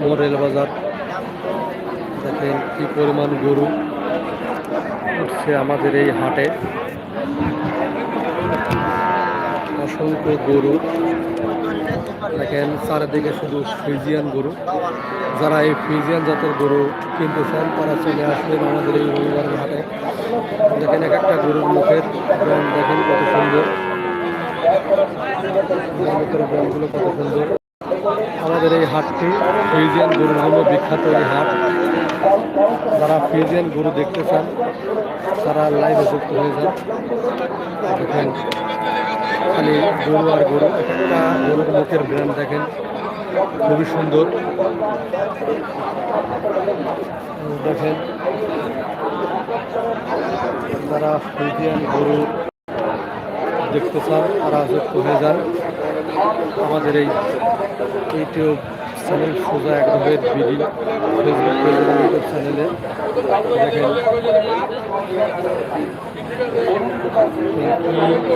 Rail বাজার দেখেন কি পরিমাণ গরু উঠছে আমাদের এই হাটে। অসংখ্য গরু। দেখেন চারিদিকে শুধু ফ্রিজিয়ান গরু। যারা এই ফ্রিজিয়ান জাতের গরু কিনতে চান তারা চলে আসবেন আমাদের এই রবিবারের হাটে। দেখেন এক একটা গরুর মুখের ব্র্যান্ড দেখেন কত সুন্দর। মুখের কত সুন্দর। আমাদের এই হাটটি ফ্রিজিয়ান গরুর জন্য বিখ্যাত এই হাট। যারা ফ্রিজিয়ান গরু দেখতে চান, তারা লাইভে যুক্ত হয়ে যান। দেখেন, খালি গরু আর গরু, একটা গরুর মুখের ব্র্যান্ড দেখেন। খুবই সুন্দর। দেখেন, যারা ফ্রিজিয়ান গরু দেখতে চান, তারা যুক্ত হয়ে যান। আমাদের এই ইউটিউব চ্যানেল সোজা একদমের বিডি ফেসবুক ইউটিউব চ্যানেলে। দেখেন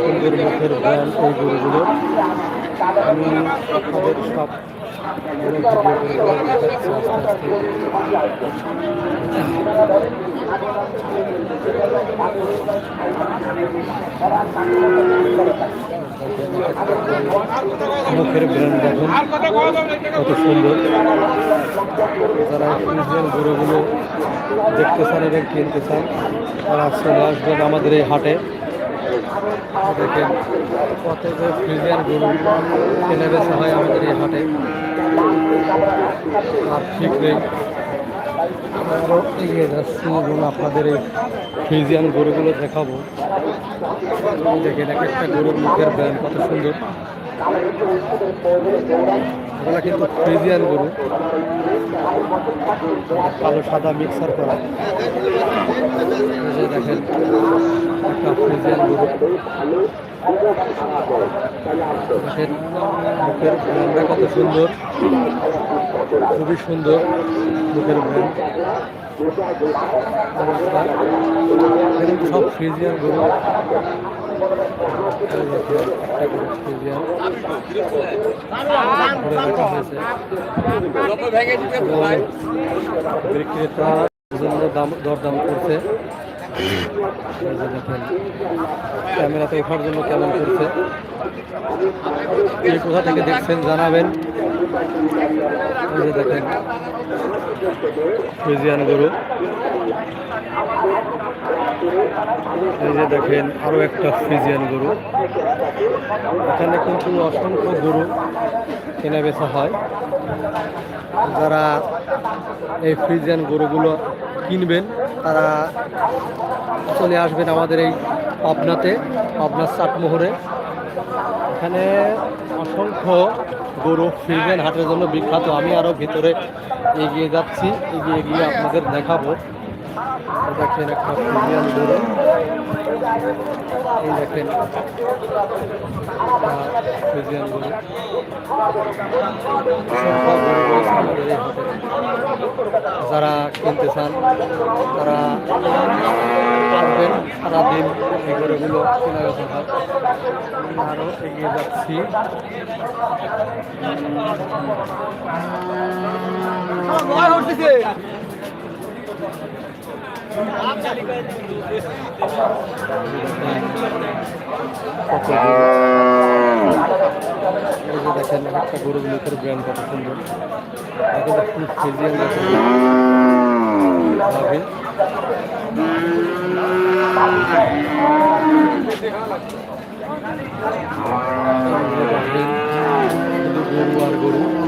সুন্দর মুখের ব্র্যান্ড ওই গরুগুলো। আমি সব মুখের ব্র্যান্ড দেখুন, কত সুন্দর। যারা ফ্রিজিয়ান গরুগুলো দেখতে চান এবং কিনতে চান, তারা চলে আসবেন আমাদের এই হাটে। দেখেন কত যে ফ্রিজিয়ান গরু কেনে বেচা হয় আমাদের এই হাটে। আরও এগিয়ে যাচ্ছি এবং আপনাদের এই ফিজিয়ান গরুগুলো দেখাবো। দেখেন, এক একটা গরুর মুখের ব্যায়াম কত সুন্দর। এগুলা কিন্তু ফ্রিজিয়ান গরু। কালো, সাদা মিক্সার করা। দেখেন, একটা ফ্রিজিয়ান গরু। মুখের ব্যায়ামটা কত সুন্দর। খুবই সুন্দর মুখের এখানে সব ফ্রিজিয়ান গরু। এই দেখেন, একটা গরু ফ্রিজিয়ান ঘুরে রাখা হয়েছে এবং বিক্রেতা জন্য দাম দরদাম করছে ক্যামেরাতে ওঠার জন্য কেমন করছে? এই কোথা থেকে দেখছেন জানাবেন। দেখেন ফ্রিজিয়ান গরু। এই যে দেখেন আরও একটা ফ্রিজিয়ান গরু। এখানে কিন্তু অসংখ্য গরু কেনা বেচা হয়। যারা এই ফ্রিজিয়ান গরুগুলো কিনবেন তারা চলে আসবেন আমাদের এই পাবনাতে, পাবনার চাটমোহরে। এখানে অসংখ্য গরু ফিরবেন হাটের জন্য, বিখ্যাত। আমি আরও ভিতরে এগিয়ে যাচ্ছি, এগিয়ে গিয়ে আপনাদের দেখাবো। দেখেন একটা ফিরিয়ান গরু। এই দেখেন। যারা কিনতে চান, তারা আসবেন সারাদিন এই গরুগুলো কেনা আমি আরও এগিয়ে যাচ্ছি। দেখেন একটা গরুর মুখের ব্র্যান্ড কত সুন্দর। এখন ফুল ফ্রিজিয়ান দেখেন গরু আর গরু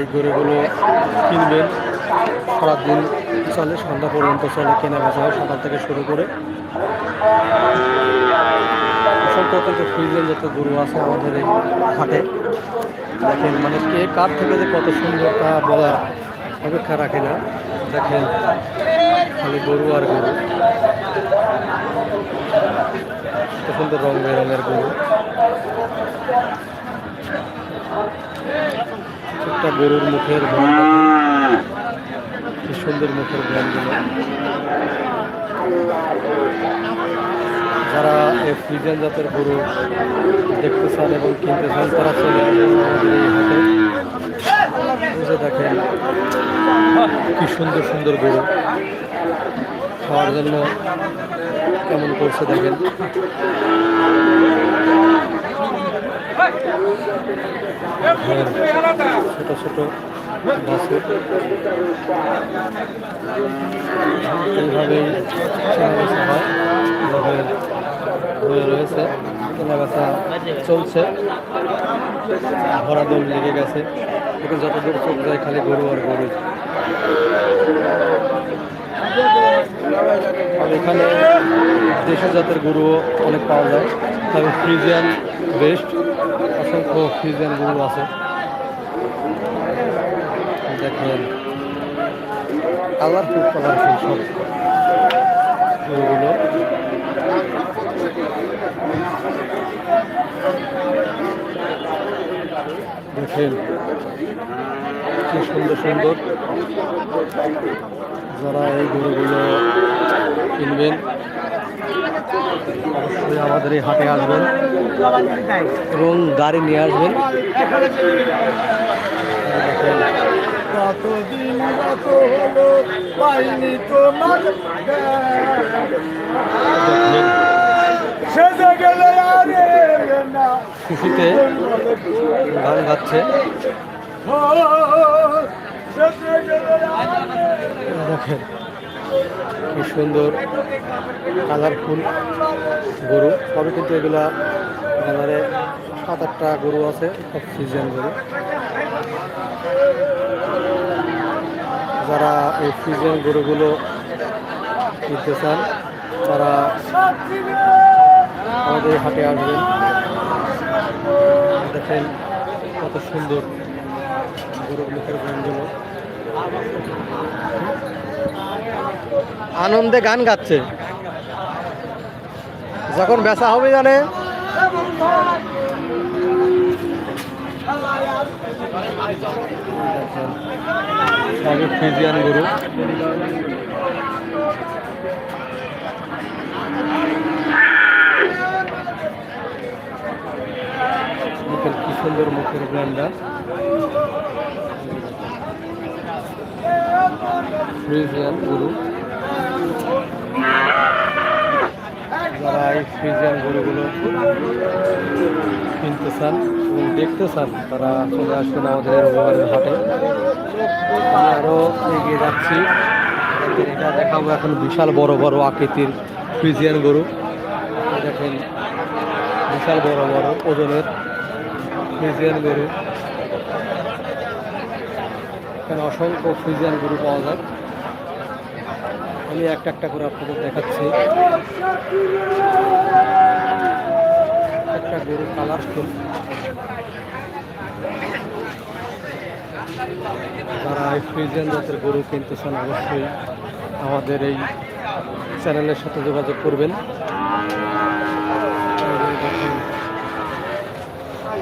এই গরুগুলো কিনবেন। সারাদিন চলে, সন্ধ্যা পর্যন্ত চলে কেনা বেচা হয়, সকাল থেকে শুরু করে। অসংখ্য কিন্তু ফ্রিজের যত গরু আছে আমাদের এই হাটে। দেখেন মানে কে কার থেকে যে কত সুন্দর তা বলার অপেক্ষা রাখে না। দেখেন, খালি গরু আর গরু। সুন্দর রং বেরঙের গরু। একটা গরুর মুখের কি সুন্দর মুখের ব্যায়ামগুলো যারা এই ফ্রিজেন জাতের গরু দেখতে চান এবং কিনতে চান, তারা চলে যে দেখেন, কি সুন্দর সুন্দর গরু। খাওয়ার জন্য কেমন করছে দেখেন। ছোট ছোট বাছুর এইভাবেই কেনাবেচা হয় রয়েছে, কেনাবেচা চলছে। ভরা দম লেগে গেছে। এখন যতদূর চোখ যায় খালি গরু আর গরু। আর এখানে দেশের জাতের গরুও অনেক পাওয়া যায়। তবে ফ্রিজিয়ান বেস্ট অসংখ্য ফ্রিজিয়ান গরু আছে। দেখেন কালারফুল কালারফুল সব গরুগুলো দেখেন, কি সুন্দর সুন্দর। যারা এই গরুগুলো কিনবেন আমাদের এই হাটে আসবেন এবং গাড়ি নিয়ে আসবেন। কতদিন কত হলো পাইনি তোমার খুশিতে গান গাচ্ছে। আরে দেখেন কি সুন্দর কালারফুল গরু। তবে কিন্তু এগুলা বাজারে সাত আটটা গরু আছে সব সিজন গরু। যারা এই সিজন গরুগুলো কিনতে চান, তারা আমাদের হাটে আসবেন। দেখেন কত সুন্দর গরুর মুখের গানগুলো আনন্দে গান গাচ্ছে। যখন বেচা হবে জানে। দেখেন কি সুন্দর মুখের ব্র্যান্ডটা ফ্রিজিয়ান গরু। যারা ফ্রিজিয়ান গরুগুলো কিনতে চান এবং দেখতে চান তারা চলে আসবেন আমাদের রবিবারের হাটে। আরও এগিয়ে যাচ্ছি। এটা দেখাবো, এখন বিশাল বড় বড় আকৃতির ফ্রিজিয়ান গরু। দেখেন, বিশাল বড় বড় ওজনের ফ্রিজিয়ান গরু। এখানে অসংখ্য ফ্রিজিয়ান গরু পাওয়া যায়। আমি একটা একটা করে আপনাদের দেখাচ্ছি। একটা গরু কালারফুল যারা এই ফ্রিজিয়ান জাতের গরু কিনতে চান অবশ্যই আমাদের এই চ্যানেলের সাথে যোগাযোগ করবেন।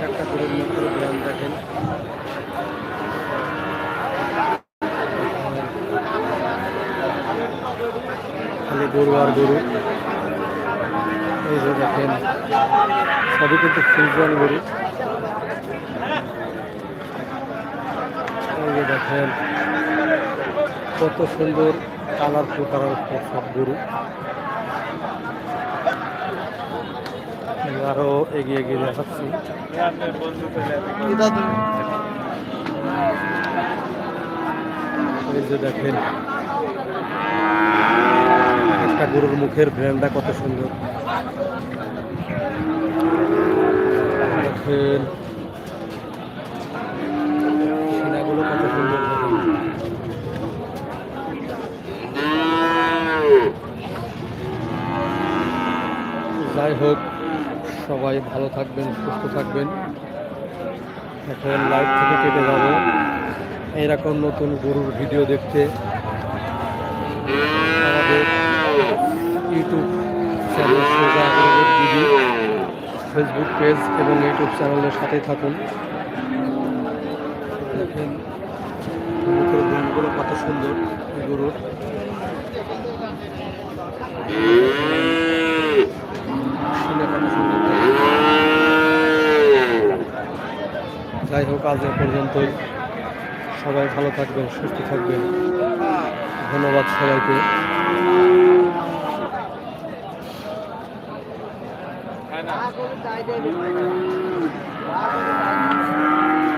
একটা গরুর মাত্র দেখেন। গরু আর গরু। এই যে দেখেন, সবই কিন্তু ফ্রিজিয়ান গরু। এই যে দেখেন, কত সুন্দর কালারফুল কালারফুল সব গরু। আরও এগিয়ে এগিয়ে দেখাচ্ছি। এই যে দেখেন গরুর মুখের ব্র্যান্ডটা কত সুন্দর। কত সুন্দর যাই হোক, সবাই সবাই ভালো থাকবেন, সুস্থ থাকবেন। এখন লাইভ থেকে কেটে যাব। এইরকম নতুন গরুর ভিডিও দেখতে আমাদের ইউটিউব চ্যানেল সোজা গরুর দিদি ফেসবুক পেজ এবং ইউটিউব চ্যানেলের সাথে থাকুন। কত সুন্দর গরুর। যাই হোক, আজ এ পর্যন্তই। সবাই ভালো থাকবেন, সুস্থ থাকবেন। ধন্যবাদ সবাইকে। হ্যাঁ না